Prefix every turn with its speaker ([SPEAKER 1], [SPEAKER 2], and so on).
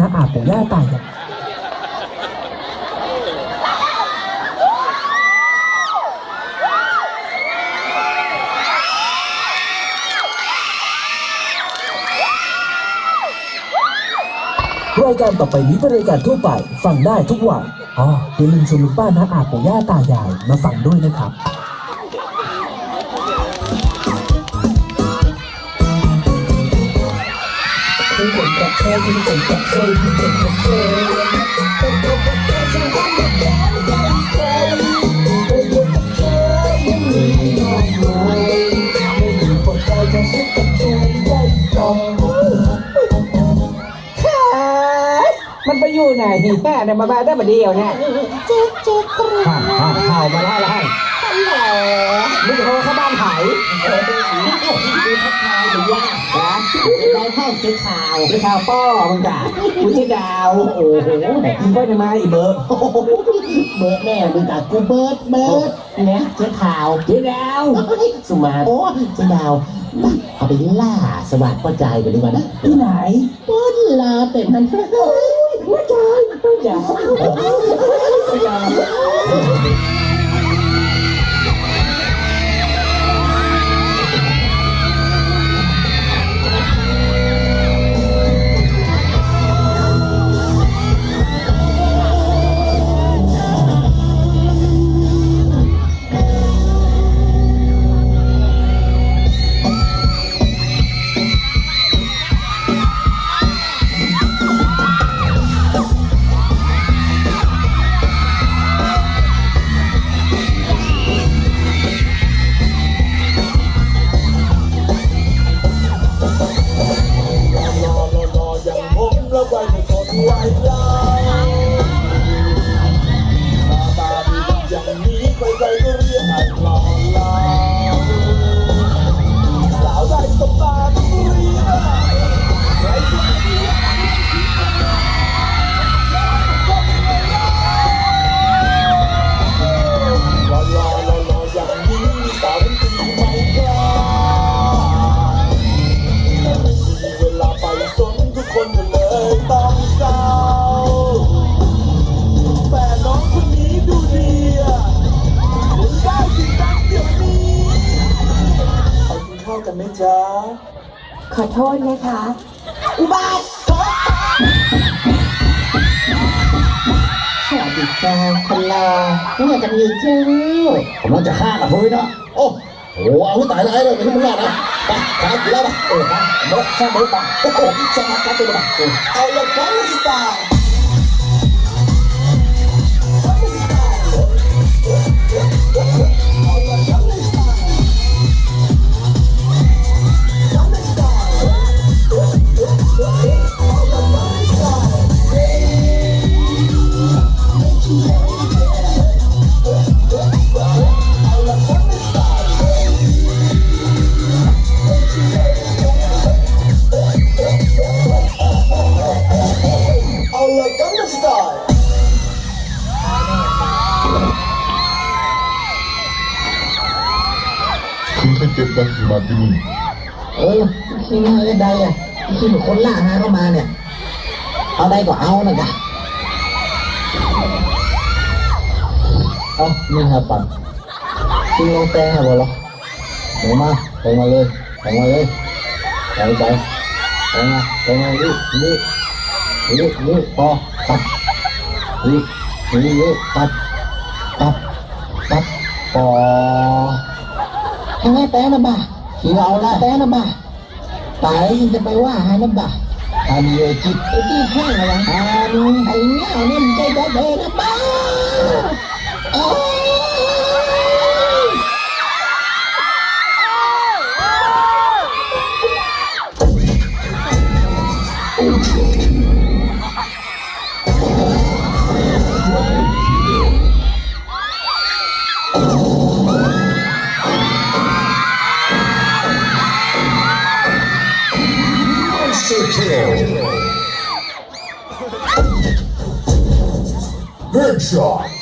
[SPEAKER 1] นาอาปู่ย่าตายายรายการต่อไปนี้เป็นรายการทั่วไป ฟังได้ทุกวัยอ๋ออย่าลืมชวนลุงป้าน้าอาปู่ย่าตายายมาฟังด้วยนะครับ
[SPEAKER 2] ถึงผมกับเธอถึงผมกับเธอถึงผมกับเธอมันไปอยู่ไหนแม่เนี่ยมาบ้านได้มาเดียวเนี่ย
[SPEAKER 3] เจ๊เจ๊กรู
[SPEAKER 2] จะได้
[SPEAKER 3] ห้องเจ๊ข่าว
[SPEAKER 2] ไปข่าวป้อมึงจ้ะกูชื่อดาว โอ้โหมึงไปทำไมอีเบิร์ด
[SPEAKER 3] เบิร์ดแม่มึงกับกูเบิร์ดเบิร์ดเนี่ยเจ๊ข่าว
[SPEAKER 2] ชื่อดาว
[SPEAKER 3] สุมาโอ้เจ๊ดาวเอาไปล่าสวัสดิ์พ่อใจกันดีกว่านะ
[SPEAKER 2] ที่ไหน
[SPEAKER 3] ต้นลาเป็นมันพ่อใจพ่อใจ
[SPEAKER 4] อย่าง ไมแล้วไม่ทนไว้ล้ว ต้องเศร้าแต่น้องคนนี้ดูดีอะคุณได้สิ่งนั้นเดี๋ยวนี้ไปกินข้าวกันไหมจ๊ะ
[SPEAKER 5] ขอโทษนะคะ
[SPEAKER 3] อุบาทสวัสดีจ้าคนลาเมื่อกันอีกเจ้า
[SPEAKER 2] ผมเราจะฆ่ากับเฮ้ยเนาะโอ้โหอาวุธตายแล้วเลยไม่รู้มันรอดนะไปตายแล้วปะเออไปโมกสร้างโมกปะ โอ้โหสร้างกันตัวปะ
[SPEAKER 4] เอาละกันสต
[SPEAKER 6] คุณไปเก็บกันมาที่นี่
[SPEAKER 3] เออที่นี่อะไรใดอะที่หนูคนล่าหาเข้ามาเนี่ย เอาได้ก็เอานะจ๊ะเอานี่ครับปันกินลงแตงครับอลหนูมาไปมาเลยไปมาเลยไปไปไปมาไปมานี่นี่นี่นี่พอตัดนี่นี่นี่ตัดตัดตัดปอ ทำไมแตงนะบ้าขี่เราละแตงนะบ้าตายยังจะไปว่าหาลำบากตามีไอ้จิตไอ้ที่แห้งอะไรอ่านี่ไอ้เงี้ยนี่มันใจจะเดินนะบ้า Churchill.
[SPEAKER 6] Headshot.